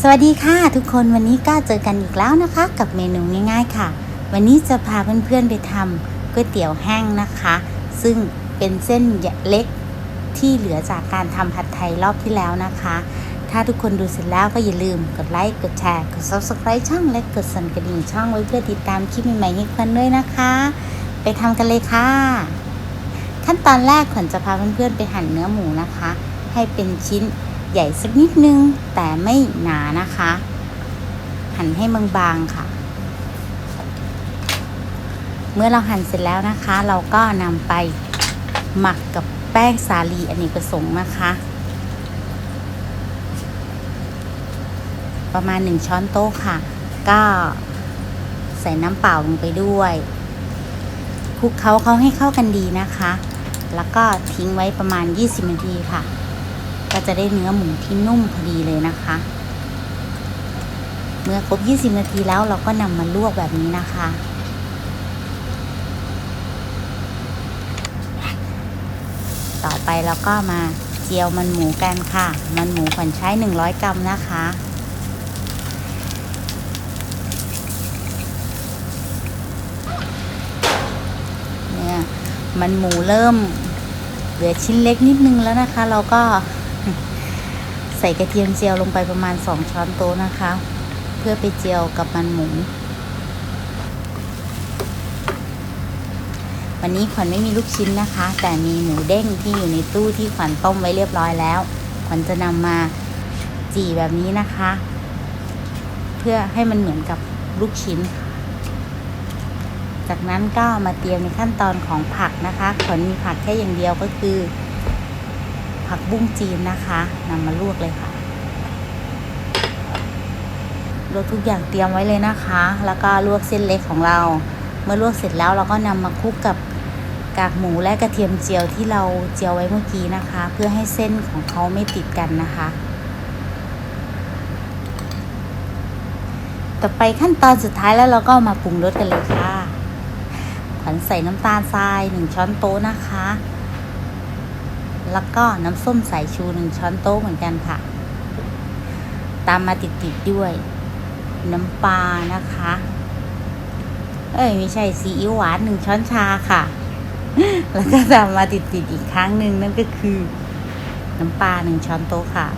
สวัสดีค่ะทุกคนวันนี้ก็เจอกันอีกแล้วนะคะ กับเมนูง่ายๆค่ะ วันนี้จะพาเพื่อนๆไปทำก๋วยเตี๋ยวแห้งนะคะ ซึ่งเป็นเส้นเล็กที่เหลือจากการทำผัดไทยรอบที่แล้วนะคะ ถ้าทุกคนดูเสร็จแล้วก็อย่าลืมกดไลค์กดแชร์กด subscribe ช่องและกดสั่นกระดิ่งช่องไว้เพื่อติดตามคลิปใหม่ๆให้เพื่อนด้วยนะคะ ไปทำกันเลยค่ะ ขั้นตอนแรกขวัญจะพาเพื่อนๆไปหั่นเนื้อหมูนะคะ ให้เป็นชิ้น ใหญ่สักนิดนึง แต่ไม่หนานะคะ หั่นให้บางๆค่ะ เมื่อเราหั่นเสร็จแล้วนะคะ เราก็นำไปหมักกับแป้งสาลีอเนกประสงค์นะคะ ประมาณ 1 ช้อนโต๊ะค่ะ ก็ใส่น้ำเปล่าลงไปด้วยคลุกเขาเขาให้เข้ากันดีนะคะ แล้วก็ทิ้งไว้ประมาณ 20 นาทีค่ะ ก็จะได้เนื้อหมูที่นุ่มพอดีเลยนะคะ เมื่อครบ 20 นาทีแล้วเราก็นำมาลวกแบบนี้นะคะ ต่อไปเราก็มาเจียวมันหมูกันค่ะ มันหมูขวัญใช้ 100 กรัมนะคะเนี่ยมันหมูเริ่มเหลือชิ้นเล็กนิดนึงแล้วนะคะ เราก็ ใส่กระเทียมเจียวลงไปประมาณ 2 ช้อนโต๊ะนะคะ เพื่อไปเจียวกับมันหมู วันนี้ขวัญไม่มีลูกชิ้นนะคะ แต่มีหมูเด้งที่อยู่ในตู้ที่ขวัญต้มไว้เรียบร้อยแล้ว ขวัญจะนำมาจี่แบบนี้นะคะ เพื่อให้มันเหมือนกับลูกชิ้น จากนั้นก็มาเตรียมในขั้นตอนของผักนะคะ ขวัญมีผักแค่อย่างเดียวก็คือ ผักบุ้งจีนนะคะนำมาลวกเลยค่ะลวกทุกอย่างเตรียมไว้เลยนะคะ แล้วก็ลวกเส้นเล็กของเรา เมื่อลวกเสร็จแล้วเราก็นำมาคลุกกับกากหมูและกระเทียมเจียวที่เราเจียวไว้เมื่อกี้นะคะ เพื่อให้เส้นของเขาไม่ติดกันนะคะ ต่อไปขั้นตอนสุดท้ายแล้วเราก็มาปรุงรสกันเลยค่ะขวัญใส่น้ำตาลทรายหนึ่งช้อนโต๊ะนะคะ แล้วก็น้ำส้มสายชูหนึ่งช้อนโต๊ะเหมือนกันค่ะ ตามมาติดๆด้วย น้ำปลานะคะ เอ้ยไม่ใช่ซีอิ๊วหวานหนึ่งช้อนชาค่ะ แล้วก็ตามมาติดๆอีกครั้งหนึ่งนั่นก็คือ น้ำปลาหนึ่งช้อนโต๊ะค่ะ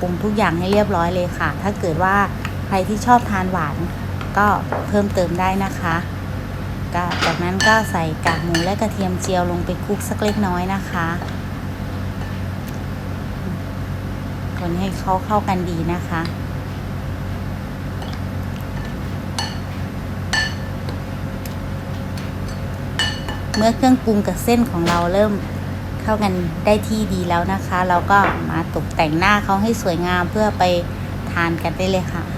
ปรุงทุกอย่างให้เรียบร้อยเลยค่ะ ถ้าเกิดว่าใครที่ชอบทานหวานก็เพิ่มเติมได้นะคะ ก็จากนั้นก็ใส่กากหมูและกระเทียมเจียวลงไปคลุกสักเล็กน้อยนะคะ คนให้เขาเข้ากันดีนะคะเมื่อเครื่องปรุงกับเส้นของเราเริ่มเข้ากันได้ที่ดีแล้วนะคะ เราก็มาตกแต่งหน้าเขาให้สวยงามเพื่อไปทานกันได้เลยค่ะ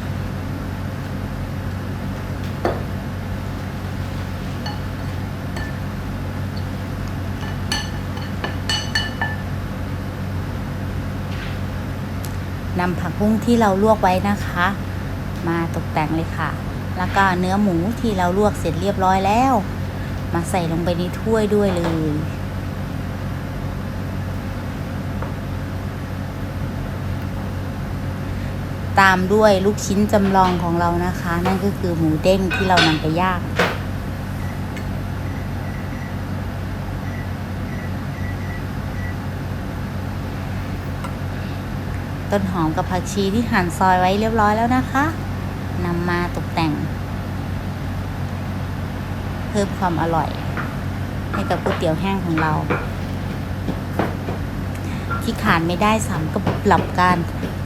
นำผักบุ้งที่เราลวกไว้นะคะ มาตกแต่งเลยค่ะ แล้วก็เนื้อหมูที่เราลวกเสร็จเรียบร้อยแล้ว มาใส่ลงไปในถ้วยด้วยเลยตามด้วยลูกชิ้นจำลองของเรานะคะ นั่นก็คือหมูเด้งที่เรานำไปย่าง ต้นหอมกับผักชีที่หั่นซอยไว้เรียบร้อยแล้วนะคะนำมาตกแต่ง เพิ่มความอร่อย ให้กับก๋วยเตี๋ยวแห้งของเรา ที่ขาดไม่ได้สามก็ปรับการ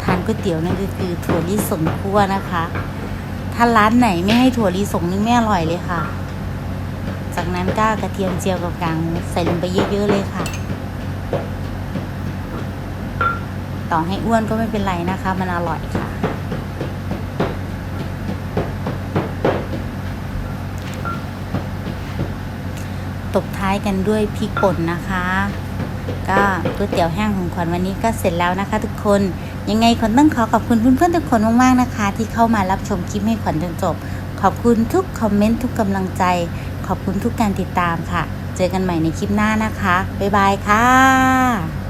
ทานก๋วยเตี๋ยวนั่นก็คือถั่วลิสงคั่วนะคะ ถ้าร้านไหนไม่ให้ถั่วลิสงนี่ไม่อร่อยเลยค่ะ จากนั้นก็กระเทียมเจียวกับกางใส่ลงไปเยอะๆเลยค่ะ ต่อให้อ้วนก็ไม่เป็นไรนะคะ มันอร่อยค่ะ ตบท้ายกันด้วยพริกป่นนะคะ ก็ก๋วยเตี๋ยวแห้งของขวัญวันนี้ก็เสร็จแล้วนะคะ ทุกคนยังไงขวัญต้องขอขอบคุณเพื่อนๆทุกคนมากๆนะคะ ที่เข้ามารับชมคลิปให้ขวัญจนจบ ขอบคุณทุกคอมเมนต์ทุกกำลังใจ ขอบคุณทุกการติดตามค่ะ เจอกันใหม่ในคลิปหน้านะคะบ๊ายบายค่ะ